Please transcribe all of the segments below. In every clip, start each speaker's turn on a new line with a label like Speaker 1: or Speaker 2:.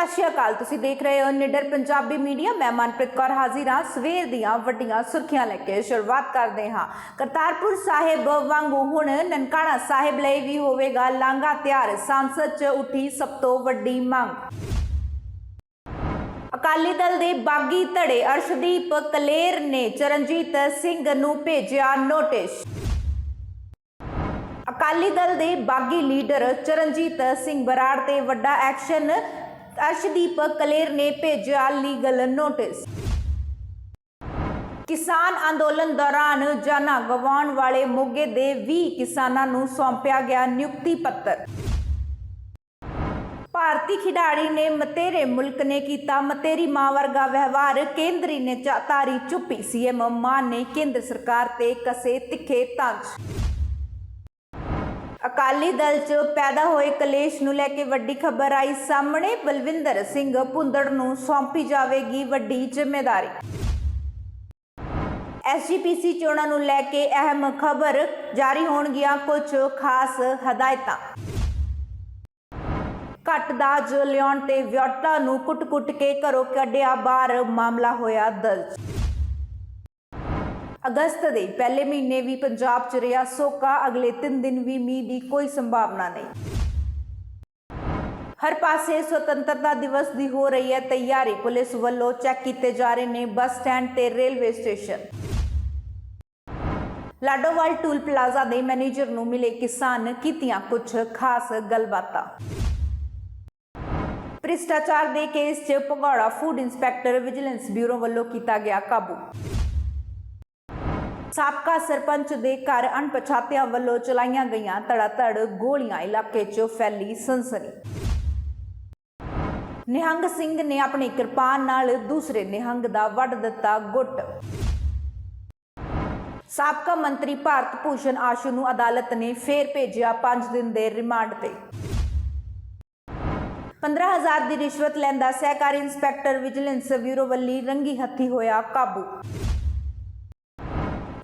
Speaker 1: ਸਤਿ ਸ਼੍ਰੀ ਅਕਾਲ। ਤੁਸੀਂ ਦੇਖ ਰਹੇ ਹੋ ਨਿਡਰ ਪੰਜਾਬੀ ਮੀਡੀਆ। ਮੈਂ ਮਨਪ੍ਰੀਤ ਕੌਰ ਹਾਜ਼ਰ ਹਾਂ। ਸਵੇਰ ਦੀਆਂ ਵੱਡੀਆਂ ਸੁਰਖੀਆਂ ਲੈ ਕੇ ਸ਼ੁਰੂਆਤ ਕਰਦੇ ਹਾਂ। ਕਰਤਾਰਪੁਰ ਸਾਹਿਬ ਵਾਂਗੂ ਹੁਣ ਨਨਕਾਣਾ ਸਾਹਿਬ ਲਈ ਵੀ ਹੋਵੇਗਾ ਲਾਂਘਾ ਤਿਆਰ। ਸੰਸਦ 'ਚ ਉੱਠੀ ਸਭ ਤੋਂ ਵੱਡੀ ਮੰਗ। ਅਕਾਲੀ ਦਲ ਦੇ ਬਾਗੀ ਧੜੇ ਅਰਸ਼ਦੀਪ ਕਲੇਰ ਨੇ ਚਰਨਜੀਤ ਸਿੰਘ ਨੂੰ ਭੇਜਿਆ ਨੋਟਿਸ। ਅਕਾਲੀ ਦਲ ਦੇ ਬਾਗੀ ਲੀਡਰ ਚਰਨਜੀਤ ਸਿੰਘ ਬਰਾੜ ਤੇ ਵੱਡਾ ਐਕਸ਼ਨ ਅਰਸ਼ਦੀਪ ਕਲੇਰ ਨੇ ਭੇਜਿਆ ਲੀਗਲ ਨੋਟਿਸ। ਕਿਸਾਨ ਅੰਦੋਲਨ ਦੌਰਾਨ ਜਾਨਾਂ ਗਵਾਉਣ ਵਾਲੇ ਮੋਗੇ ਦੇ 20 ਕਿਸਾਨਾਂ ਨੂੰ ਸੌਂਪਿਆ ਗਿਆ ਨਿਯੁਕਤੀ ਪੱਤਰ। ਭਾਰਤੀ ਖਿਡਾਰੀ ਨੇ ਮਤੇਰੇ ਮੁਲਕ ਨੇ ਕੀਤਾ ਮਤੇਰੀ ਮਾਂ ਵਰਗਾ ਵਿਵਹਾਰ। ਕੇਂਦਰੀ ਨੇ ਚਾ- ਤਾਰੀ ਚੁੱਪੀ। ਸੀਐਮ ਮਾਨ ਨੇ ਕੇਂਦਰ ਸਰਕਾਰ ਤੇ ਕਸੇ ਤਿੱਖੇ ਤੰਜ। ਅਕਾਲੀ ਦਲ 'ਚ ਪੈਦਾ ਹੋਏ ਕਲੇਸ਼ ਨੂੰ ਲੈ ਕੇ ਵੱਡੀ ਖਬਰ ਆਈ ਸਾਹਮਣੇ। ਬਲਵਿੰਦਰ ਸਿੰਘ ਭੁੰਦੜ ਨੂੰ ਸੌਂਪੀ ਜਾਵੇਗੀ ਵੱਡੀ ਜ਼ਿੰਮੇਵਾਰੀ ਐਸਜੀਪੀਸੀ ਚੋਣਾਂ ਨੂੰ ਲੈ ਕੇ ਅਹਿਮ ਖਬਰ ਜਾਰੀ ਹੋਣਗੀਆਂ ਕੁਝ ਖਾਸ ਹਦਾਇਤਾਂ। ਘੱਟ ਦਾਜ ਲਿਆਉਣ ਤੇ ਵਿਅਕਤਾ ਨੂੰ ਕੁੱਟ-ਕੁੱਟ ਕੇ ਘਰੋਂ ਕੱਢਿਆ ਬਾਹਰ, ਮਾਮਲਾ ਹੋਇਆ ਦਰਜ। ਅਗਸਤ ਦੇ ਪਹਿਲੇ ਮਹੀਨੇ ਵੀ ਪੰਜਾਬ 'ਚ ਰਿਹਾ ਸੋਕਾ, ਅਗਲੇ 3 ਦਿਨ ਵੀ ਮੀਂਹ ਦੀ ਕੋਈ ਸੰਭਾਵਨਾ ਨਹੀਂ। ਹਰ ਪਾਸੇ ਸੁਤੰਤਰਤਾ ਦਿਵਸ ਦੀ ਹੋ ਰਹੀ ਹੈ ਤਿਆਰੀ, ਪੁਲਿਸ ਵੱਲੋਂ ਚੈੱਕ ਕੀਤੇ ਜਾ ਰਹੇ ਨੇ ਬੱਸ ਸਟੈਂਡ ਤੇ railway station. Ladowal toll plaza ਦੇ ਮੈਨੇਜਰ ਨੂੰ ਮਿਲੇ ਕਿਸਾਨ, ਕੀਤੀਆਂ ਕੁਝ ਖਾਸ ਗੱਲਬਾਤਾਂ। ਭ੍ਰਿਸ਼ਟਾਚਾਰ ਦੇ ਕੇਸ 'ਚ ਭਗੌੜਾ ਫੂਡ ਇੰਸਪੈਕਟਰ ਵਿਜੀਲੈਂਸ ਬਿਊਰੋ ਵੱਲੋਂ ਕੀਤਾ ਗਿਆ ਕਾਬੂ। ਸਾਬਕਾ ਸਰਪੰਚ ਦੇ ਘਰ ਅਣਪਛਾਤਿਆਂ ਵੱਲੋਂ ਚਲਾਈਆਂ ਗਈਆਂ ਧੜਾਧੜ ਗੋਲੀਆਂ ਇਲਾਕੇ 'ਚ ਫੈਲੀ ਸਨਸਨੀ। ਨਿਹੰਗ ਸਿੰਘ ਨੇ ਆਪਣੀ ਕਿਰਪਾਨ ਨਾਲ ਦੂਸਰੇ ਨਿਹੰਗ ਦਾ ਵੱਢ ਦਿੱਤਾ ਗੁੱਟ। ਸਾਬਕਾ ਮੰਤਰੀ ਭਾਰਤ ਭੂਸ਼ਣ ਆਸ਼ੂ ਨੂੰ ਅਦਾਲਤ ਨੇ ਫੇਰ ਭੇਜਿਆ 5 ਦਿਨ ਦੇ ਰਿਮਾਂਡ ਤੇ। 15000 ਦੀ ਰਿਸ਼ਵਤ ਲੈਂਦਾ ਸਹਿਕਾਰੀ ਇੰਸਪੈਕਟਰ ਵਿਜੀਲੈਂਸ ਬਿਊਰੋ ਵੱਲੀ ਰੰਗੀ ਹੱਥੀ ਹੋਇਆ ਕਾਬੂ।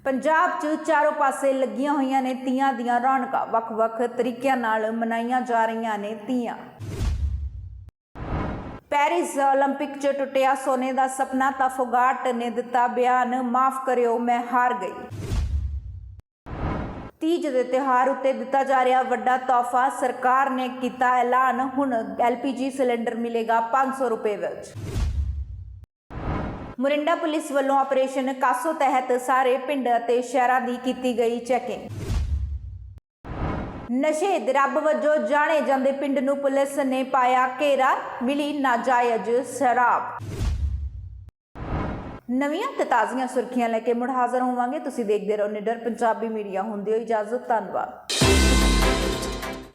Speaker 1: ਪੰਜਾਬ 'ਚ ਚਾਰੋਂ ਪਾਸੇ ਲੱਗੀਆਂ ਹੋਈਆਂ ਨੇ ਤੀਆਂ ਦੀਆਂ ਰੌਣਕਾਂ ਵੱਖ-ਵੱਖ ਤਰੀਕਿਆਂ ਨਾਲ ਮਨਾਈਆਂ ਜਾ ਰਹੀਆਂ ਨੇ ਤੀਆਂ ਪੈਰਿਸ 올림픽 'ਚ ਟੁੱਟਿਆ ਸੋਨੇ ਦਾ ਸੁਪਨਾ ਤਾਂ ਫੁਗਾਟ ਨੇ ਦਿੱਤਾ ਬਿਆਨ ਮਾਫ ਕਰਿਓ ਮੈਂ ਹਾਰ ਗਈ ਤੀਜ ਦੇ ਤਿਉਹਾਰ ਉੱਤੇ ਦਿੱਤਾ ਜਾ ਰਿਹਾ ਵੱਡਾ ਤੋਹਫਾ ਸਰਕਾਰ ਨੇ ਕੀਤਾ ਐਲਾਨ ਹੁਣ ਐਲਪੀਜੀ ਸਿਲੰਡਰ ਮਿਲੇਗਾ 500 ਰੁਪਏ ਵਿੱਚ ਮੁਰਿੰਡਾ ਪੁਲਿਸ ਵੱਲੋਂ ਆਪਰੇਸ਼ਨ ਕਾਸੋ ਤਹਿਤ ਸਾਰੇ ਪਿੰਡ ਅਤੇ ਸ਼ਹਿਰਾਂ ਦੀ ਕੀਤੀ ਗਈ ਚੈਕਿੰਗ। ਨਸ਼ੇ ਦੇ ਰੱਬ ਵਜੋਂ ਜਾਣੇ ਜਾਂਦੇ ਪਿੰਡ ਨੂੰ ਪੁਲਿਸ ਨੇ ਪਾਇਆ ਘੇਰਾ, ਮਿਲੀ ਨਾਜਾਇਜ਼ ਸ਼ਰਾਬ। ਨਵੀਆਂ ਤੇ ਤਾਜ਼ੀਆਂ ਸੁਰਖੀਆਂ ਲੈ ਕੇ ਮੁੜ ਹਾਜ਼ਰ ਹੋਵਾਂਗੇ। ਤੁਸੀਂ ਦੇਖਦੇ ਰਹੋ ਨਿਡਰ ਪੰਜਾਬੀ ਮੀਡੀਆ, ਹੁੰਦੀ ਹੋ ਇਜਾਜ਼ਤ, ਧੰਨਵਾਦ।